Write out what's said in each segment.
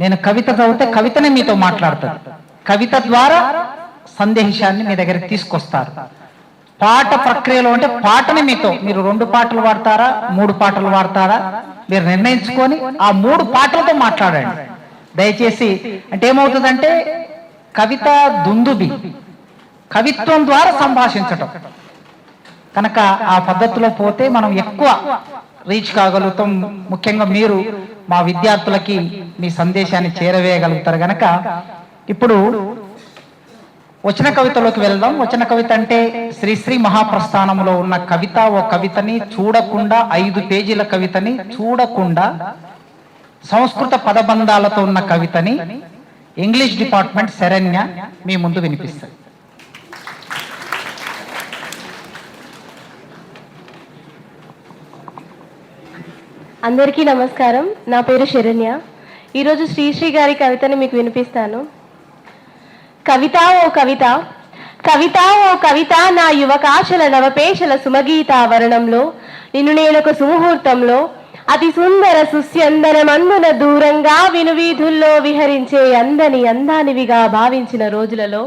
నేను కవిత చదివితే కవితనే మీతో మాట్లాడుతుంది కవిత ద్వారా సందేశాన్ని మీ దగ్గరికి తీసుకొస్తారు. పాట ప్రక్రియలో అంటే పాటని మీతో మీరు రెండు పాటలు వాడతారా మూడు పాటలు వాడతారా మీరు నిర్ణయించుకొని ఆ మూడు పాటలతో మాట్లాడండి. దయచేసి అంటే ఏమవుతుందంటే కవిత దుందుబి కవిత్వం ద్వారా సంభాషించటం. కనుక ఆ పద్ధతిలో పోతే మనం ఎక్కువ రీచ్ కాగలుగుతాం. ముఖ్యంగా మీరు మా విద్యార్థులకి మీ సందేశాన్ని చేరవేయగలుగుతారు కనుక ఇప్పుడు వచన కవితలోకి వెళ్దాం. వచన కవిత అంటే శ్రీశ్రీ మహాప్రస్థానంలో ఉన్న కవిత. ఓ కవితని చూడకుండా ఐదు పేజీల కవితని చూడకుండా సంస్కృత పదబంధాలతో ఉన్న కవితని ఇంగ్లీష్ డిపార్ట్మెంట్ శరణ్య మీ ముందు వినిపిస్తుంది. అందరికీ నమస్కారం. నా పేరు శరణ్య. ఈరోజు శ్రీశ్రీ గారి కవితని మీకు వినిపిస్తాను. కవిత ఓ కవిత కవిత ఓ కవిత నా యువకాశల నవపేశల సుమగీత వరణంలో నిన్ను నేనొక సుముహూర్తంలో అతి సుందర సుస్యందనమందున దూరంగా వినువీధుల్లో విహరించే అందని అందానివిగా భావించిన రోజులలో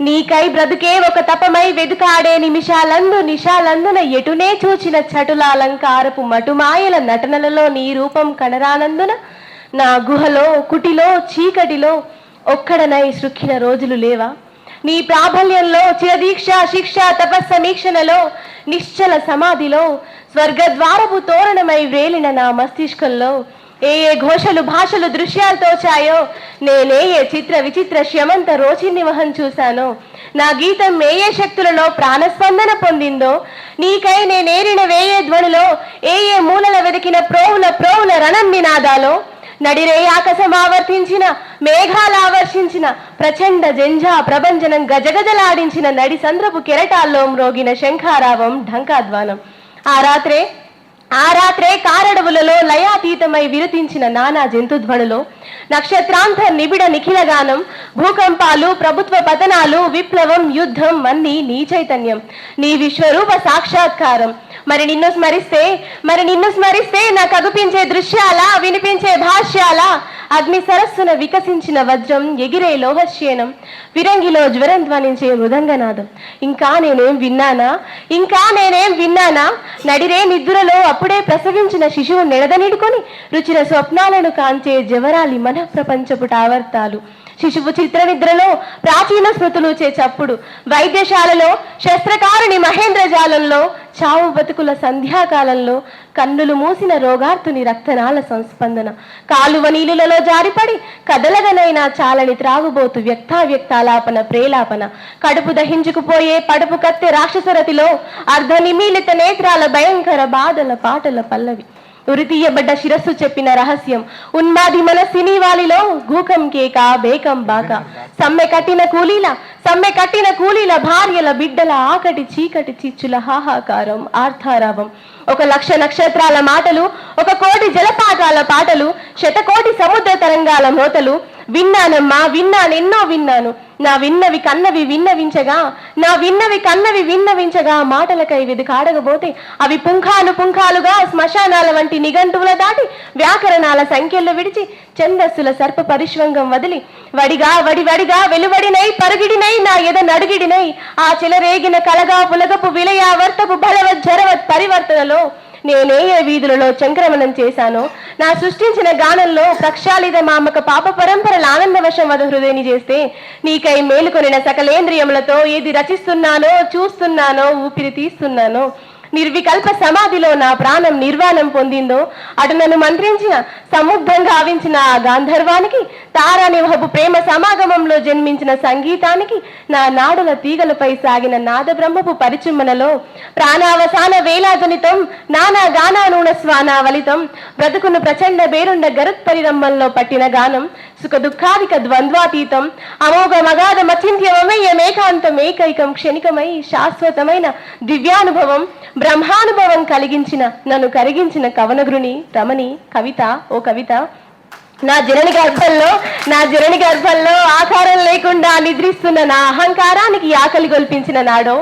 నీకై బ్రతుకే ఒక తపమై వెదుకాడే నిమిషాలందు నిషాలందున ఎటునే చూచిన చటుల అలంకారపు మటుమాయల నటనలలో నీ రూపం కనరానందున నా గుహలో కుటిలో చీకటిలో ఒక్కడనై సృక్కిన రోజులు లేవా? నీ ప్రాబల్యంలో చిరదీక్ష శిక్ష తపస్సమీక్షణలో నిశ్చల సమాధిలో స్వర్గద్వారపు తోరణమై వేలిన నా మస్తిష్కంలో ఏ ఏ ఘోషలు భాషలు దృశ్యాలు తోచాయో నేనే ఏ చిత్ర విచిత్ర శ్యమంత రోచిని వహం చూశానో. నా గీతం ఏ ఏ శక్తులలో ప్రాణస్పందన పొందిందో? నీకై నేనేరిన వేయే ధ్వనిలో? ఏ ఏ మూలల వెతికిన ప్రోవుల ప్రోవుల రణం నినాదాలో? నడిరే ఆకాశం ఆవర్తించిన మేఘాలు ఆవర్షించిన ప్రచండ జంజా ప్రభంజనం గజగజలాడించిన నడి సంద్రపు కెరటాల్లో మ్రోగిన శంఖారావం ఢంకాధ్వానం. ఆ రాత్రే ఆ రాత్రే కారడవులలో లయాతీతమై విరుతించిన నానా జంతుధ్వనులో నక్షత్రాంత నిబిడ నిఖిల గానం భూకంపాలు ప్రభుత్వ పతనాలు విప్లవం యుద్ధం అన్ని నీ చైతన్యం నీ విశ్వరూప సాక్షాత్కారం. మరి నిన్ను స్మరిస్తే మరి నిన్ను స్మరిస్తే నాకు అగుపించే దృశ్యాల వినిపించే భాష్యాల అగ్ని సరస్సున వికసించిన వజ్రం ఎగిరే లోహశ్యేనం విరంగిలో జ్వరం ధ్వనించే మృదంగనాదం. ఇంకా నేనేం విన్నానా? ఇంకా నేనేం విన్నానా? నడిరే నిద్రలో అప్పుడే ప్రసవించిన శిశువు నిడదనిడుకొని రుచిన స్వప్నాలను కాంచే జవరాలి మన ప్రపంచపు టావర్తాలు. శిశువు చిత్ర నిద్రలో ప్రాచీన స్మృతులు చేచప్పుడు వైద్యశాలలో శస్త్రకారుని మహేంద్రజాలంలో చావు బతుకుల సంధ్యాకాలంలో కన్నులు మూసిన రోగార్తుని రక్తనాళ సంస్పందన. కాలువ నీళ్ళలో జారిపడి కదలగనైనా చాలని త్రాగుబోతు వ్యక్తావ్యక్తాలాపన ప్రేలాపన. కడుపు దహించుకుపోయే పడుపు కత్తె రాక్షసరతిలో అర్ధ నిమీలిత నేత్రాల భయంకర బాధల పాటల పల్లవి. ఉరితీయబడ్డ శిరస్సు చెప్పిన రహస్యం. ఉన్మాది మన సినీవాలిలో గూకం కేక బేకం బాక. సమ్మె కట్టిన కూలీల సమ్మె కట్టిన కూలీల భార్యల బిడ్డల ఆకటి చీకటి చిచ్చుల హాహాకారం ఆర్థారావం. ఒక లక్ష నక్షత్రాల మాటలు ఒక కోటి జలపాతాల పాటలు శతకోటి సముద్ర తరంగాల మోతలు విన్నానమ్మా విన్నాను ఎన్నో విన్నాను. నా విన్నవి కన్నవి విన్నవించగా నా విన్నవి కన్నవి విన్నవించగా మాటలకై వెదుకాడకపోతే అవి పుంఖాను పుంఖాలుగా శ్మశానాల వంటి నిఘంటువుల దాటి వ్యాకరణాల సంఖ్యలు విడిచి ఛందస్సుల సర్ప పరిశ్వంగం వదిలి వడిగా వడి వడిగా వెలువడినై పరుగిడినై నా ఎద నడుగిడినై ఆ చెలరేగిన కలగా పులగపు విలయా వర్తపు బలవత్ జరవత్ పరివర్తనలో నేనే ఏ వీధులలో చంక్రమణం చేశానో. నా సృష్టించిన గానంలో ప్రక్షాళిత మామక పాప పరంపరల ఆనందవశం వద హృదయని చేస్తే నీకై మేలుకొనిన సకలేంద్రియములతో ఏది రచిస్తున్నానో చూస్తున్నానో ఊపిరి తీస్తున్నానో. నిర్వికల్ప సమాధిలో నా ప్రాణం నిర్వాణం పొందిందో అటు నన్ను మంత్రించిన సముగ్ధంగా ఆవించిన ఆ గాంధర్వానికి తారానివహపు ప్రేమ సమాగమంలో జన్మించిన సంగీతానికి నా నాడుల తీగలపై సాగిన నాద బ్రహ్మపు పరిచుమ్మనలో ప్రాణావసాన వేలాజనితం నానా గానానూన స్వానావలితం బ్రతుకును ప్రచండ బేరుండ గరుత్పరిరంభంలో పట్టిన గానం సుఖ దుఃఖాదిక ద్వంద్వాతీతం. అమోఘ మగాధ మచింత్యమమయ్య మేకాంతం ఏకైకం క్షణికమై శాశ్వతమైన దివ్యానుభవం బ్రహ్మానుభవం కలిగించిన నన్ను కరిగించిన కవనగురుని రమణి కవిత ఓ కవిత నా జనని గర్భంలో నా జనని గర్భంలో ఆకారం లేకుండా నిద్రిస్తున్న నా అహంకారానికి ఆకలి గొల్పించిన నాడో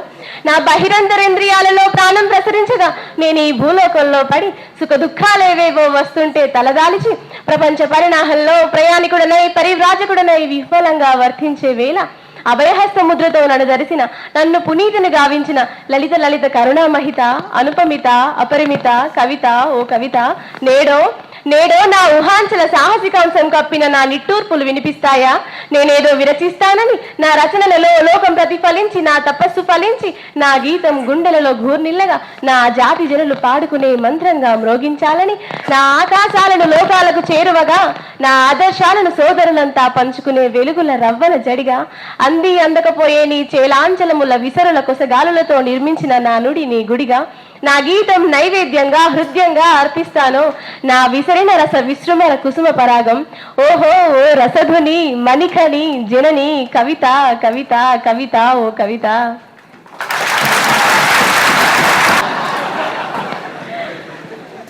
నా బహిరంతరేంద్రియాలలో ప్రాణం ప్రసరించగా నేను ఈ భూలోకంలో పడి సుఖ దుఃఖాలేవేవో వస్తుంటే తలదాల్చి ప్రపంచ పరిణాహంలో ప్రయాణికుడనై పరివ్రాజకుడనై విఫలంగా వర్తించే వేళ అభయహస్త ముద్రతో నన్ను దరిసిన నన్ను పునీతిని గావించిన లలిత లలిత కరుణామహిత అనుపమిత అపరిమిత కవిత ఓ కవిత నేడో నేడో నా ఊహాంచల సాహసికాంశం కప్పిన నా నిట్టూర్పులు వినిపిస్తాయా? నేనేదో విరచిస్తానని నా రచనలలో లోకం ప్రతిఫలించి నా తపస్సు ఫలించి నా గీతం గుండెలలో ఘూర్నిల్లగా నా జాతి జనులు పాడుకునే మంత్రంగా మ్రోగించాలని నా ఆకాశాలను లోకాలకు చేరువగా నా ఆదర్శాలను సోదరులంతా పంచుకునే వెలుగుల రవ్వన జడిగా అంది అందకపోయే నీ చేలాంచలముల విసరుల కొసగాలులతో నిర్మించిన నా నుడి నీ గుడిగా నా గీతం నైవేద్యంగా హృదయంగా అర్పిస్తాను. నా విసరిన రస విశ్రమర కుసుమ పరాగం. ఓహో ఓ రసధుని మణిఖని జనని కవిత కవిత కవిత ఓ కవిత.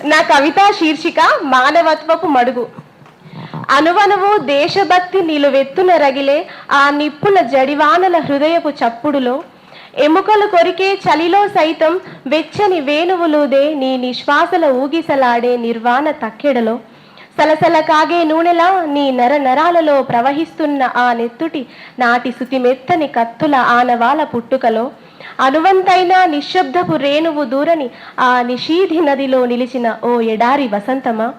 నా కవిత శీర్షిక మానవత్వపు మడుగు. అనువనువు దేశభక్తి నిలువెత్తున రగిలే ఆ నిప్పుల జడివానల హృదయపు చప్పుడులో ఎముకలు కొరికే చలిలో సైతం వెచ్చని వేణువులుదే నీ నిశ్వాసల ఊగిసలాడే నిర్వాణ తక్కెడలో. సలసల కాగే నూనెలా నీ నర నరాలలో ప్రవహిస్తున్న ఆ నెత్తుటి నాటి సుతిమెత్తని కత్తుల ఆనవాల పుట్టుకలో. అనువంతైన నిశ్శబ్దపు రేణువు దూరని ఆ నిషీధి నదిలో నిలిచిన ఓ ఎడారి వసంతమా.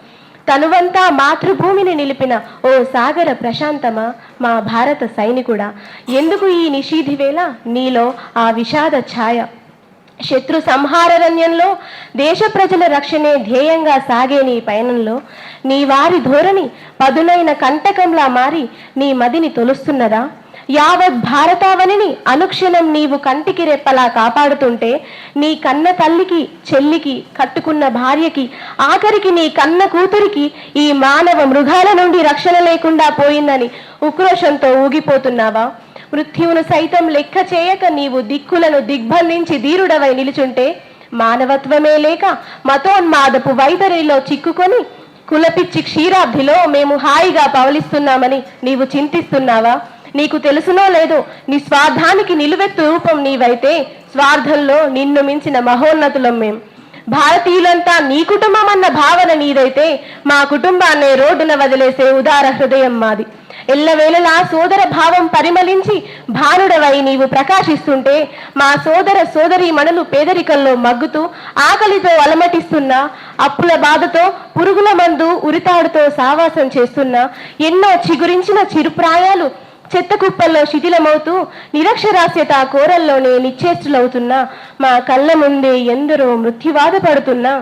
తనువంతా మాతృభూమిని నిలిపిన ఓ సాగర ప్రశాంతమా? మా భారత సైనికుడా ఎందుకు ఈ నిషీధి వేళ నీలో ఆ విషాద ఛాయ? శత్రు సంహారణ్యంలో దేశ ప్రజల రక్షణే ధ్యేయంగా సాగే నీ పయనంలో నీ వారి ధోరణి పదునైన కంటకంలా మారి నీ మదిని తొలుస్తున్నదా? యావత్ భారతావనిని అనుక్షణం నీవు కంటికి రెప్పలా కాపాడుతుంటే నీ కన్న తల్లికి చెల్లికి కట్టుకున్న భార్యకి ఆఖరికి నీ కన్న కూతురికి ఈ మానవ మృగాల నుండి రక్షణ లేకుండా పోయిందని ఉక్రోషంతో ఊగిపోతున్నావా? మృత్యువును సైతం లెక్క చేయక నీవు దిక్కులను దిగ్బంధించి ధీరుడవై నిలుచుంటే మానవత్వమే లేక మతోన్మాదపు వైఖరిలో చిక్కుకొని కులపిచ్చి క్షీరాబ్ధిలో మేము హాయిగా పవలిస్తున్నామని నీవు చింతిస్తున్నావా? నీకు తెలుసునో లేదో నీ స్వార్థానికి నిలువెత్తు రూపం నీవైతే స్వార్థంలో నిన్ను మించిన మహోన్నతులం మేం. భారతీయులంతా నీ కుటుంబం అన్న భావన నీదైతే మా కుటుంబాన్నే రోడ్డున వదిలేసే ఉదార హృదయం మాది. ఎల్లవేళలా సోదర భావం పరిమళించి భానుడవై నీవు ప్రకాశిస్తుంటే మా సోదర సోదరి మణులు పేదరికంలో మగ్గుతూ ఆకలితో అలమటిస్తున్న అప్పుల బాధతో పురుగుల మందు ఉరితాడుతో సావాసం చేస్తున్న ఎన్నో చిగురించిన చిరుప్రాయాలు చెత్త కుప్పల్లో శిథిలమవుతూ నిరక్షరాస్యత కోరల్లోనే నిశ్చేష్టులవుతున్నా మా కళ్ళ ముందే ఎందరో మృత్యువాద పడుతున్నా.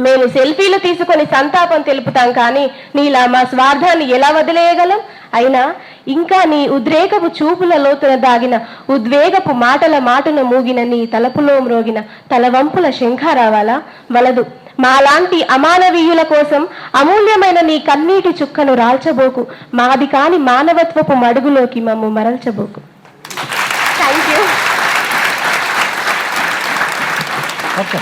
మేము సెల్ఫీలు తీసుకొని సంతాపం తెలుపుతాం కానీ నీలా మా స్వార్థాన్ని ఎలా వదిలేయగలం? అయినా ఇంకా నీ ఉద్రేకపు చూపుల లోతున దాగిన ఉద్వేగపు మాటల మాటను మూగిన నీ తలపులో మ్రోగిన తలవంపుల శంఖారావాలా? వలదు. మాలాంటి అమానవీయుల కోసం అమూల్యమైన నీ కన్నీటి చుక్కను రాల్చబోకు. మాది కాని మానవత్వపు మడుగులోకి మమ్ము మరల్చబోకు. Thank you okay